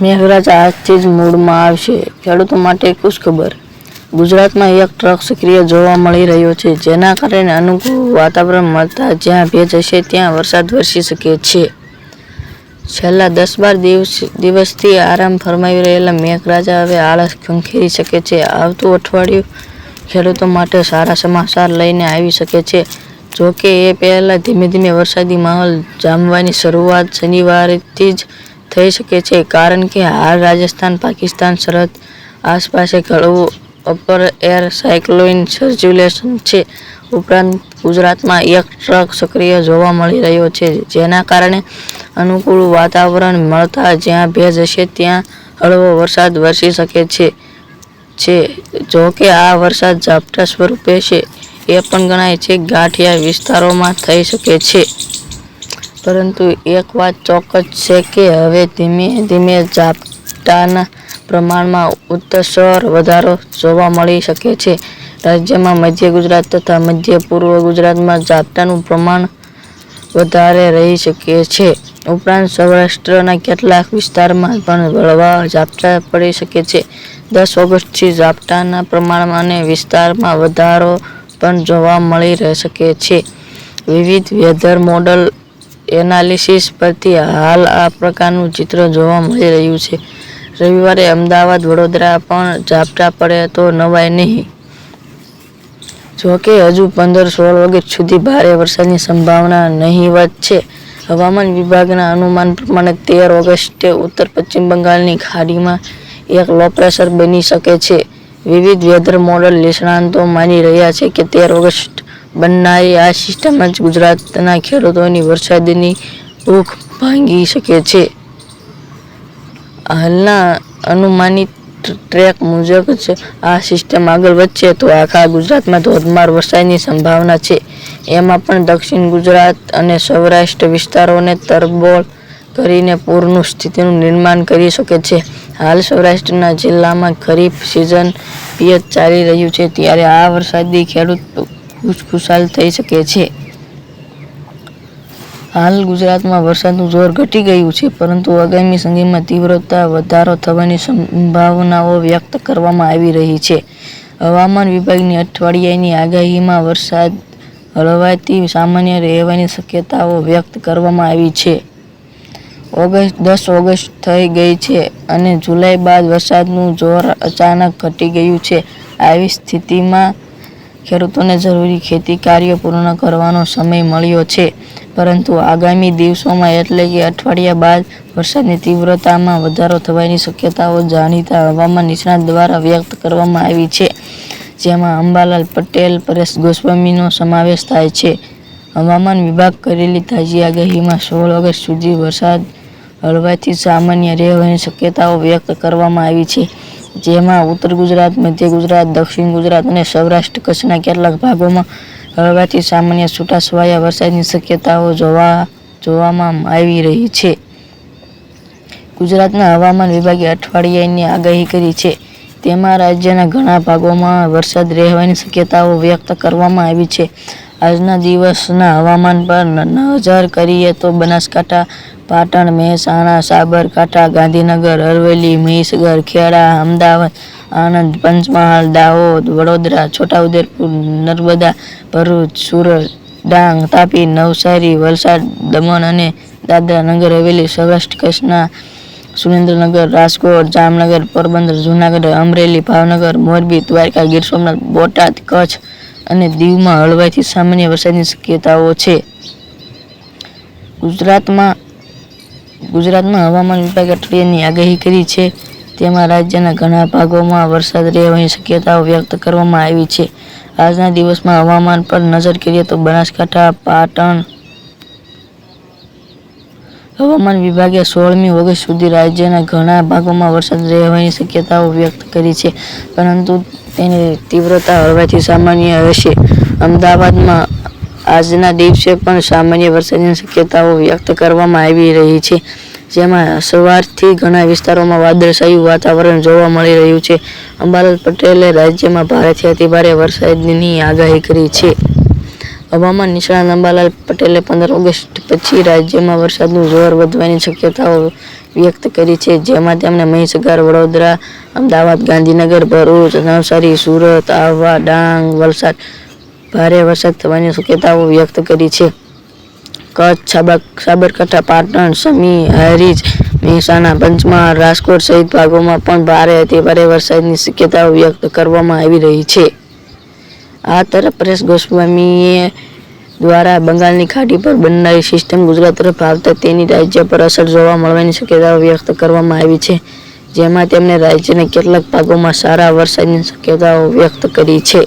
મેઘરાજા આજથી જ મૂડમાં આવશે. ખેડૂતો માટે ખુશખબર ગુજરાતમાં એક ટ્રક સક્રિય જોવા મળી રહ્યો છે, જેના કારણે અનુકૂળ વાતાવરણ મળતા જ્યાં ભેજ હશે, ત્યાં વરસાદ વરસી શકે છે. છેલ્લા દસ બાર દિવસ, દિવસથી આરામ ફરમાવી રહેલા મેઘરાજા હવે આળસ ખંખેરી શકે છે. આવતું અઠવાડિયું ખેડૂતો માટે સારા સમાચાર લઈને આવી શકે છે. જો કે એ પહેલાં ધીમે ધીમે વરસાદી માહોલ જામવાની શરૂઆત શનિવારથી જ થઈ શકે છે, કારણ કે હાલ રાજસ્થાન, પાકિસ્તાન, સરહદ આસપાસે ઘણું અપર એર સાયક્લોઇન સર્ક્યુલેશન છે. ઉપરાંત ગુજરાતમાં એક ટ્રક સક્રિય જોવા મળી રહ્યો છે, જેના કારણે અનુકૂળ વાતાવરણ મળતા જ્યાં ભેજ હશે, ત્યાં હળવો વરસાદ વરસી શકે છે. છે, જો કે આ વરસાદ ઝાપટા સ્વરૂપે છે, એ પણ ગણાય છે, ગાંઠિયા વિસ્તારોમાં થઈ શકે છે. પરંતુ એક વાત ચોક્કસ છે કે હવે ધીમે ધીમે ઝાપટાના પ્રમાણમાં ઉત્તરોત્તર વધારો જોવા મળી શકે છે. રાજ્યમાં મધ્ય ગુજરાત તથા મધ્ય પૂર્વ ગુજરાતમાં ઝાપટાનું પ્રમાણ વધારે રહી શકે છે. ઉપરાંત સૌરાષ્ટ્રના કેટલાક વિસ્તારમાં પણ વળવા ઝાપટા પડી શકે છે. દસ ઓગસ્ટથી ઝાપટાના પ્રમાણમાં અને વિસ્તારમાં વધારો પણ જોવા મળી રહી શકે છે. વિવિધ વેધર મોડલ એનાલિસિસ પરથી હાલ આ પ્રકારનું ચિત્ર જોવા મળી રહ્યું છે. રવિવારે અમદાવાદ, વડોદરા પણ ઝાપટા પડે તો નવાય નહીં. જોકે હજુ પંદર સોળ ઓગસ્ટ સુધી ભારે વરસાદની સંભાવના નહીવત છે. હવામાન વિભાગના અનુમાન પ્રમાણે તેર ઓગસ્ટે ઉત્તર પશ્ચિમ બંગાળની ખાડીમાં એક લો પ્રેશર બની શકે છે. વિવિધ વેધર મોડલ નિષ્ણાંતો માની રહ્યા છે કે તેર ઓગસ્ટ બનનારી આ સિસ્ટમ જ ગુજરાતના ખેડૂતોની વરસાદની ભૂખ ભાંગી શકે છે. હાલના અનુમાનિત ટ્રેક મુજબ જ આ સિસ્ટમ આગળ વધશે તો આખા ગુજરાતમાં ધોધમાર વરસાદની સંભાવના છે. એમાં પણ દક્ષિણ ગુજરાત અને સૌરાષ્ટ્ર વિસ્તારોને તરબોળ કરીને પૂરનું સ્થિતિનું નિર્માણ કરી શકે છે. હાલ સૌરાષ્ટ્રના જિલ્લામાં ખરીફ સિઝન પિયત ચાલી રહ્યું છે, ત્યારે આ વરસાદી ખેડૂત ખુશખુશાલ થઈ શકે છે. હાલ ગુજરાતમાં વરસાદનું જોર ઘટી ગયું છે, પરંતુ આગામી સમયમાં તીવ્રતા વધારો થવાની સંભાવનાઓ વ્યક્ત કરવામાં આવી રહી છે. હવામાન વિભાગની અઠવાડિયાની આગાહીમાં વરસાદ હળવાથી સામાન્ય રહેવાની શક્યતાઓ વ્યક્ત કરવામાં આવી છે. ઓગસ્ટ, દસ ઓગસ્ટ થઈ ગઈ છે અને જુલાઈ બાદ વરસાદનું જોર અચાનક ઘટી ગયું છે. આવી સ્થિતિમાં ખેડૂતોને જરૂરી ખેતી કાર્ય પૂર્ણ કરવાનો સમય મળ્યો છે. પરંતુ આગામી દિવસોમાં એટલે કે અઠવાડિયા બાદ વરસાદની તીવ્રતામાં વધારો થવાની શક્યતાઓ જાણીતા હવામાન નિષ્ણાત દ્વારા વ્યક્ત કરવામાં આવી છે, જેમાં અંબાલાલ પટેલ, પરેશ ગોસ્વામીનો સમાવેશ થાય છે. હવામાન વિભાગ કરેલી તાજી આગાહીમાં સોળ ઓગસ્ટ સુધી વરસાદ હળવાથી સામાન્ય રહેવાની શક્યતાઓ વ્યક્ત કરવામાં આવી છે. જેમાં ઉત્તર ગુજરાત, મધ્ય ગુજરાત, દક્ષિણ ગુજરાત અને સૌરાષ્ટ્ર કચ્છના કેટલાક ભાગોમાં હળવાથી સામાન્ય છૂટાછવાયા વરસાદની શક્યતાઓ જોવા, જોવામાં આવી રહી છે. ગુજરાતના હવામાન વિભાગે અઠવાડિયાની આગાહી કરી છે. તેમાં રાજ્યના ઘણા ભાગોમાં વરસાદ રહેવાની શક્યતાઓ વ્યક્ત કરવામાં આવી છે. આજના દિવસના હવામાન પર નજર કરીએ તો બનાસકાંઠા પાટણ, મહેસાણા, સાબરકાંઠા, ગાંધીનગર, અરવલ્લી, મહીસગર, ખેડા, અમદાવાદ, આણંદ, પંચમહાલ, દાહોદ, વડોદરા, છોટાઉદેપુર, નર્મદા, ભરૂચ, સુરત, ડાંગ, તાપી, નવસારી, વલસાડ, દમણ અને દાદરા નગર હવેલી, સૌરાષ્ટ્ર, કચ્છના સુરેન્દ્રનગર, રાજકોટ, જામનગર, પોરબંદર, જૂનાગઢ, અમરેલી, ભાવનગર, મોરબી, દ્વારકા, ગીર સોમનાથ, બોટાદ, કચ્છ અને દીવમાં હળવાથી સામાન્ય વરસાદની શક્યતાઓ છે. ગુજરાતમાં ગુજરાતમાં હવામાન વિભાગે અઠવાડિયાની આગાહી કરી છે. તેમાં રાજ્યના ઘણા ભાગોમાં વરસાદ રહેવાની શક્યતાઓ વ્યક્ત કરવામાં આવી છે. આજના દિવસમાં હવામાન પર નજર કરીએ તો બનાસકાંઠા, પાટણ હવામાન વિભાગે સોળમી ઓગસ્ટ સુધી રાજ્યના ઘણા ભાગોમાં વરસાદ રહેવાની શક્યતાઓ વ્યક્ત કરી છે. પરંતુ તેની તીવ્રતા હળવાથી સામાન્ય રહેશે. અમદાવાદમાં આજના દિવસે પણ સામાન્ય વરસાદની શક્યતાઓ વ્યક્ત કરવામાં આવી રહી છે. જેમાં સવારથી ઘણા વિસ્તારોમાં વાદળછાયું વાતાવરણ જોવા મળી રહ્યું છે. અંબાલાલ પટેલે રાજ્યમાં ભારેથી અતિભારે વરસાદની આગાહી કરી છે. હવામાન નિષ્ણાત અંબાલાલ પટેલે પંદર ઓગસ્ટ પછી રાજ્યમાં વરસાદનું જોર વધવાની શક્યતાઓ વ્યક્ત કરી છે, જેમાં તેમણે મહીસાગર, વડોદરા, અમદાવાદ, ગાંધીનગર, ભરૂચ, નવસારી, સુરત, આહવા, ડાંગ, વલસાડ ભારે વરસાદ થવાની શક્યતાઓ વ્યક્ત કરી છે. કચ્છ, સાબર, સાબરકાંઠા, પાટણ, સમી, હરીજ, મહેસાણા, પંચમહાલ, રાજકોટ સહિત ભાગોમાં પણ ભારે અતિ ભારે વરસાદની શક્યતાઓ વ્યક્ત કરવામાં આવી રહી છે. આ તરફ પરેશ ગોસ્વામીએ દ્વારા બંગાળની ખાડી પર બનનારી સિસ્ટમ ગુજરાત તરફ આવતા તેની રાજ્ય પર અસર જોવા મળવાની શક્યતાઓ વ્યક્ત કરવામાં આવી છે, જેમાં તેમણે રાજ્યના કેટલાક ભાગોમાં સારા વરસાદની શક્યતાઓ વ્યક્ત કરી છે.